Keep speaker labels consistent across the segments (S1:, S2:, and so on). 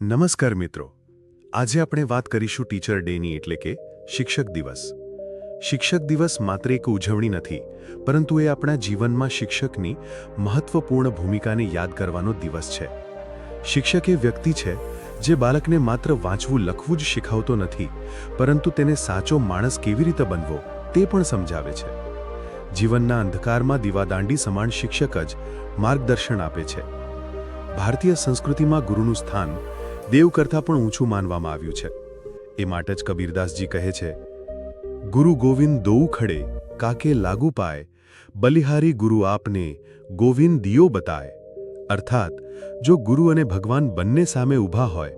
S1: નમસ્કાર મિત્રો. આજે આપણે વાત કરીશું ટીચર ડેની એટલે કે શિક્ષક દિવસ. શિક્ષક દિવસ માત્ર એક ઉજવણી નથી, પરંતુ એ આપણા જીવનમાં શિક્ષકની મહત્વપૂર્ણ ભૂમિકાને યાદ કરવાનો દિવસ છે. શિક્ષક એ વ્યક્તિ છે જે બાળકને માત્ર વાંચવું, લખવું જ શીખવતો નથી, પરંતુ તેને સાચો માણસ કેવી રીતે બનવો તે પણ સમજાવે છે. જીવનના અંધકારમાં દીવાદાંડી સમાન શિક્ષક જ માર્ગદર્શન આપે છે. ભારતીય સંસ્કૃતિમાં ગુરુનું સ્થાન દેવ કરતાં પણ ઊંચું માનવામાં આવ્યું છે. એ માટે જ કબીરદાસજી કહે છે, ગુરુ ગોવિંદ દોઉ ખડે, કાકે લાગુ પાય, બલિહારી ગુરુ આપને ગોવિંદ દિયો બતાય. અર્થાત, જો ગુરુ અને ભગવાન બંને સામે ઊભા હોય,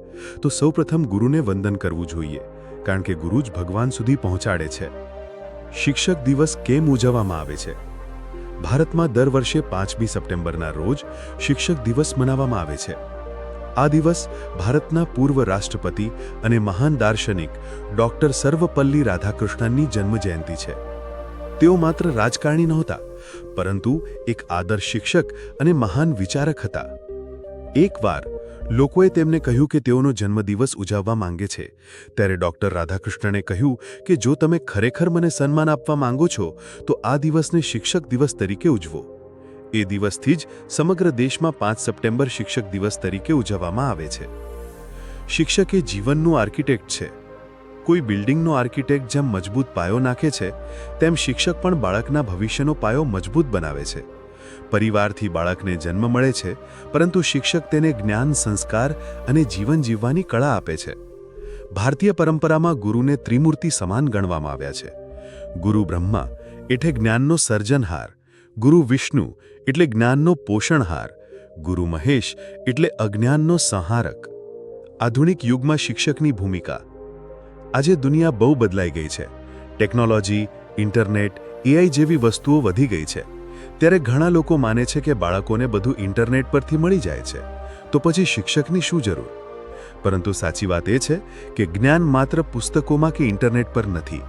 S1: તો સૌપ્રથમ ગુરુને વંદન કરવું જોઈએ, કારણ કે ગુરુ જ ભગવાન સુધી પહોંચાડે છે. શિક્ષક દિવસ કેમ ઉજવવામાં આવે છે? ભારતમાં દર વર્ષે પાંચમી સપ્ટેમ્બરના રોજ શિક્ષક દિવસ મનાવવામાં આવે છે. આ દિવસ ભારતના પૂર્વ રાષ્ટ્રપતિ અને મહાન દાર્શનિક ડોક્ટર સર્વપલ્લી રાધાકૃષ્ણનની જન્મજયંતિ છે. તેઓ માત્ર રાજકારણી નહોતા, પરંતુ એક આદર્શ શિક્ષક અને મહાન વિચારક હતા. એકવાર લોકોએ તેમને કહ્યું કે તેઓનો જન્મદિવસ ઉજવવા માંગે છે, ત્યારે ડોક્ટર રાધાકૃષ્ણને કહ્યું કે જો તમે ખરેખર મને સન્માન આપવા માંગો છો, તો આ દિવસને શિક્ષક દિવસ તરીકે ઉજવો. એ દિવસથી જ સમગ્ર દેશમાં પાંચ સપ્ટેમ્બર શિક્ષક દિવસ તરીકે ઉજવવામાં આવે છે. શિક્ષક એ જીવનનું આર્કિટેક્ટ છે. કોઈ બિલ્ડિંગનો આર્કિટેક્ટ જેમ મજબૂત પાયો નાખે છે, તેમ શિક્ષક પણ બાળકના ભવિષ્યનો પાયો મજબૂત બનાવે છે. પરિવારથી બાળકને જન્મ મળે છે, પરંતુ શિક્ષક તેને જ્ઞાન, સંસ્કાર અને જીવન જીવવાની કળા આપે છે. ભારતીય પરંપરામાં ગુરુને ત્રિમૂર્તિ સમાન ગણવામાં આવ્યા છે. ગુરુ બ્રહ્મા એટલે જ્ઞાનનો સર્જનહાર. ગુરુ વિષ્ણુ એટલે જ્ઞાનનો પોષણહાર, ગુરુ મહેશ એટલે અજ્ઞાનનો સંહારક. આધુનિક યુગમાં શિક્ષકની ભૂમિકા. આજે દુનિયા બહુ બદલાઈ ગઈ છે. ટેકનોલોજી, ઇન્ટરનેટ, એઆઈ જેવી વસ્તુઓ વધી ગઈ છે. ત્યારે ઘણા લોકો માને છે કે બાળકોને બધું ઇન્ટરનેટ પરથી મળી જાય છે. તો પછી શિક્ષકની શું જરૂર? પરંતુ સાચી વાત એ છે કે જ્ઞાન માત્ર પુસ્તકોમાં કે ઇન્ટરનેટ પર નથી.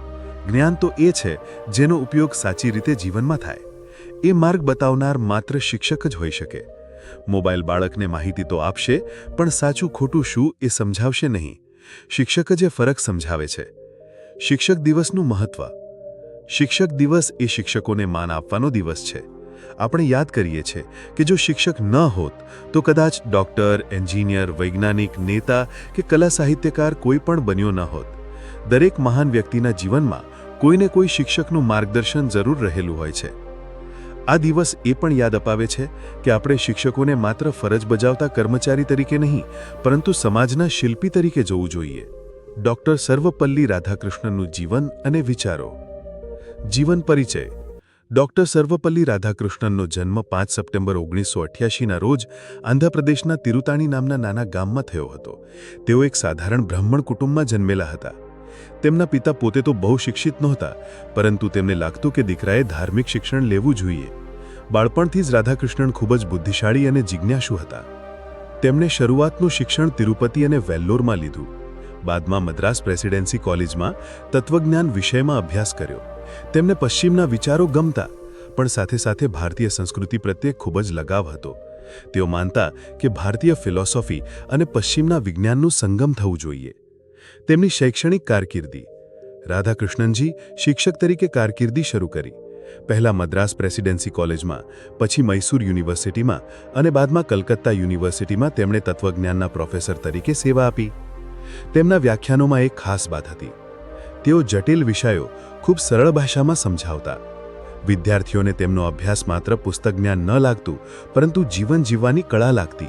S1: જ્ઞાન તો એ છે જેનો ઉપયોગ સાચી રીતે જીવનમાં થાય. એ માર્ગ બતાવનાર માત્ર શિક્ષક જ હોઈ શકે. મોબાઈલ બાળકને માહિતી તો આપશે, પણ સાચું ખોટું શું એ સમજાવશે નહીં. શિક્ષક જ એ ફરક સમજાવે છે. શિક્ષક દિવસનું મહત્વ. શિક્ષક દિવસ એ શિક્ષકોને માન આપવાનો દિવસ છે. આપણે યાદ કરીએ છીએ કે જો શિક્ષક ન હોત, તો કદાચ ડૉક્ટર, એન્જિનિયર, વૈજ્ઞાનિક, નેતા કે કલા સાહિત્યકાર કોઈ પણ બન્યો ન હોત. દરેક મહાન વ્યક્તિના જીવનમાં કોઈને કોઈ શિક્ષકનું માર્ગદર્શન જરૂર રહેલું હોય છે. આ દિવસ એ પણ યાદ અપાવે છે કે આપણે શિક્ષકોને માત્ર ફરજ બજાવતા કર્મચારી તરીકે નહીં, પરંતુ સમાજના શિલ્પી તરીકે જોવું જોઈએ. ડોક્ટર સર્વપલ્લી રાધાકૃષ્ણનનું જીવન અને વિચારો. જીવન પરિચય. ડોક્ટર સર્વપલ્લી રાધાકૃષ્ણનનો જન્મ પાંચ સપ્ટેમ્બર ઓગણીસો અઠ્યાસીના રોજ આંધ્રપ્રદેશના તિરુતાણી નામના નાના ગામમાં થયો હતો. તેઓ એક સાધારણ બ્રાહ્મણ કુટુંબમાં જન્મેલા હતા. તેમના પિતા પોતે તો બહુ શિક્ષિત નહોતા, પરંતુ તેમને લાગતું કે દીકરાએ ધાર્મિક શિક્ષણ લેવું જોઈએ. બાળપણથી જ રાધાકૃષ્ણન ખૂબ જ બુદ્ધિશાળી અને જિજ્ઞાસુ હતા. તેમણે શરૂઆતનું શિક્ષણ તિરુપતિ અને વેલ્લોરમાં લીધું. બાદમાં મદ્રાસ પ્રેસિડેન્સી કોલેજમાં તત્વજ્ઞાન વિષયમાં અભ્યાસ કર્યો. તેમને પશ્ચિમના વિચારો ગમતા, પણ સાથે સાથે ભારતીય સંસ્કૃતિ પ્રત્યે ખૂબ જ લગાવ હતો. તેઓ માનતા કે ભારતીય ફિલોસોફી અને પશ્ચિમના વિજ્ઞાનનું સંગમ થવું જોઈએ. તેમની શૈક્ષણિક કારકિર્દી. રાધાકૃષ્ણનજી શિક્ષક તરીકે કારકિર્દી શરૂ કરી. પહેલા મદ્રાસ પ્રેસિડેન્સી કોલેજમાં, પછી મૈસૂર યુનિવર્સિટીમાં અને બાદમાં કલકત્તા યુનિવર્સિટીમાં તેમણે તત્વજ્ઞાનના પ્રોફેસર તરીકે સેવા આપી. તેમના વ્યાખ્યાનોમાં એક ખાસ વાત હતી. તેઓ જટિલ વિષયો ખૂબ સરળ ભાષામાં સમજાવતા. વિદ્યાર્થીઓને તેમનો અભ્યાસ માત્ર પુસ્તક જ્ઞાન ન લાગતું, પરંતુ જીવન જીવવાની કળા લાગતી.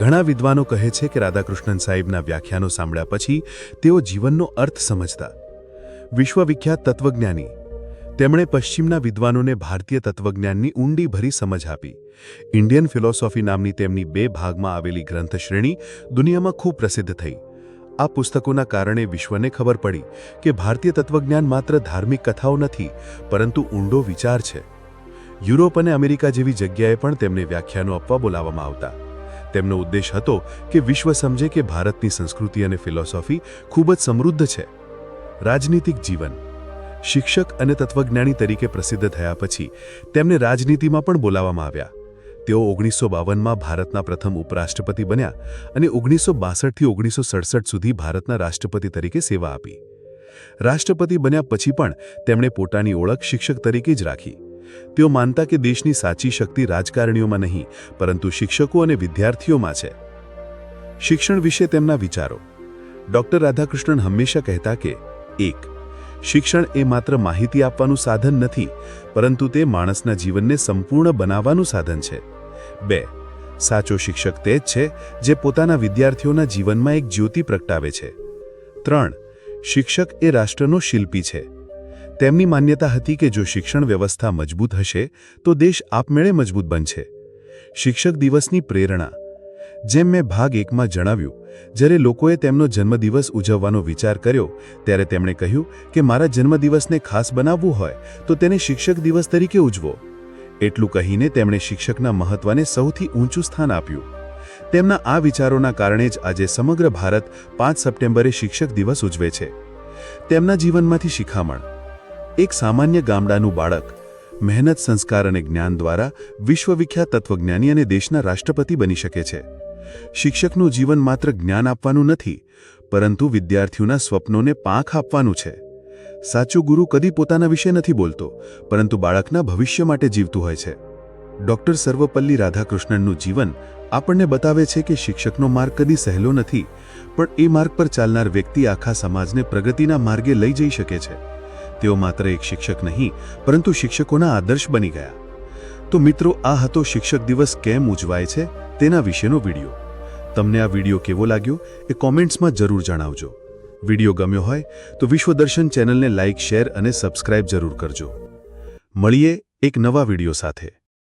S1: ઘણા વિદ્વાનો કહે છે કે રાધાકૃષ્ણન સાહેબના વ્યાખ્યાનો સાંભળ્યા પછી તેઓ જીવનનો અર્થ સમજતા. વિશ્વવિખ્યાત તત્વજ્ઞાની. તેમણે પશ્ચિમના વિદ્વાનોને ભારતીય તત્વજ્ઞાનની ઊંડી ભરી સમજ આપી. ઇન્ડિયન ફિલોસોફી નામની તેમની બે ભાગમાં આવેલી ગ્રંથશ્રેણી દુનિયામાં ખૂબ પ્રસિદ્ધ થઈ. આ પુસ્તકોના કારણે વિશ્વને ખબર પડી કે ભારતીય તત્વજ્ઞાન માત્ર ધાર્મિક કથાઓ નથી, પરંતુ ઊંડો વિચાર છે. યુરોપ અને અમેરિકા જેવી જગ્યાએ પણ તેમને વ્યાખ્યાનો આપવા બોલાવવામાં આવતા. તેમનો ઉદ્દેશ હતો કે વિશ્વ સમજે કે ભારતની સંસ્કૃતિ અને ફિલોસોફી ખૂબ જ સમૃદ્ધ છે. રાજનીતિક જીવન. શિક્ષક અને તત્વજ્ઞાની તરીકે પ્રસિદ્ધ થયા પછી તેમને રાજનીતિમાં પણ બોલાવવામાં આવ્યા. તેઓ ઓગણીસો બાવનમાં ભારતના પ્રથમ ઉપરાષ્ટ્રપતિ બન્યા અને ઓગણીસો બાસઠથી ઓગણીસો સડસઠ સુધી ભારતના રાષ્ટ્રપતિ તરીકે સેવા આપી. રાષ્ટ્રપતિ બન્યા પછી પણ તેમણે પોતાની ઓળખ શિક્ષક તરીકે જ રાખી. તેઓ માનતા કે દેશની સાચી શક્તિ રાજકારણીઓમાં નહીં, પરંતુ શિક્ષકો અને વિદ્યાર્થીઓમાં છે. શિક્ષણ વિશે તેમના વિચારો. ડૉક્ટર રાધાકૃષ્ણન હંમેશા કહેતા કે, એક, શિક્ષણ એ માત્ર માહિતી આપવાનું સાધન નથી, પરંતુ તે માણસના જીવનને સંપૂર્ણ બનાવવાનું સાધન છે. બે, સાચો શિક્ષક તે જ છે જે પોતાના વિદ્યાર્થીઓના જીવનમાં એક જ્યોતિ પ્રગટાવે છે. ત્રણ, શિક્ષક એ રાષ્ટ્રનો શિલ્પી છે. તેમની માન્યતા હતી કે જો શિક્ષણ વ્યવસ્થા મજબૂત હશે, તો દેશ આપમેળે મજબૂત બનશે. શિક્ષક દિવસની પ્રેરણા. જેમ મેં ભાગ એકમાં જણાવ્યું, જ્યારે લોકોએ તેમનો જન્મદિવસ ઉજવવાનો વિચાર કર્યો, ત્યારે તેમણે કહ્યું કે મારા જન્મદિવસને ખાસ બનાવવું હોય, તો તેને શિક્ષક દિવસ તરીકે ઉજવો. એટલું કહીને તેમણે શિક્ષકના મહત્વને સૌથી ઊંચું સ્થાન આપ્યું. તેમના આ વિચારોના કારણે જ આજે સમગ્ર ભારત પાંચ સપ્ટેમ્બરે શિક્ષક દિવસ ઉજવે છે. તેમના જીવનમાંથી શિખામણ. એક સામાન્ય ગામડાનું બાળક, મહેનત, સંસ્કાર અને જ્ઞાન દ્વારા વિશ્વવિખ્યાત તત્વજ્ઞાની અને દેશના રાષ્ટ્રપતિ બની શકે છે. શિક્ષકનું જીવન માત્ર જ્ઞાન આપવાનું નથી, પરંતુ વિદ્યાર્થીઓના સ્વપ્નોને પાંખ આપવાનું છે. સાચો ગુરુ કદી પોતાના વિશે નથી બોલતો, પરંતુ બાળકના ભવિષ્ય માટે જીવતું હોય છે. ડૉક્ટર સર્વપલ્લી રાધાકૃષ્ણનનું જીવન આપણને બતાવે છે કે શિક્ષકનો માર્ગ કદી સહેલો નથી, પણ એ માર્ગ પર ચાલનાર વ્યક્તિ આખા સમાજને પ્રગતિના માર્ગે લઈ જઈ શકે છે. તેઓ માત્ર એક શિક્ષક નહીં, પરંતુ શિક્ષકોના આદર્શ બની ગયા. તો મિત્રો, આ હતો શિક્ષક દિવસ કેમ ઉજવાય છે તેના વિશેનો વીડિયો. તમને આ વિડિયો કેવો લાગ્યો એ કોમેન્ટ્સમાં જરૂર જણાવજો. વીડિયો ગમ્યો હોય તો વિશ્વદર્શન ચેનલને લાઇક શેર અને સબસ્ક્રાઇબ જરૂર કરજો. મળીએ એક નવા વીડિયો સાથે.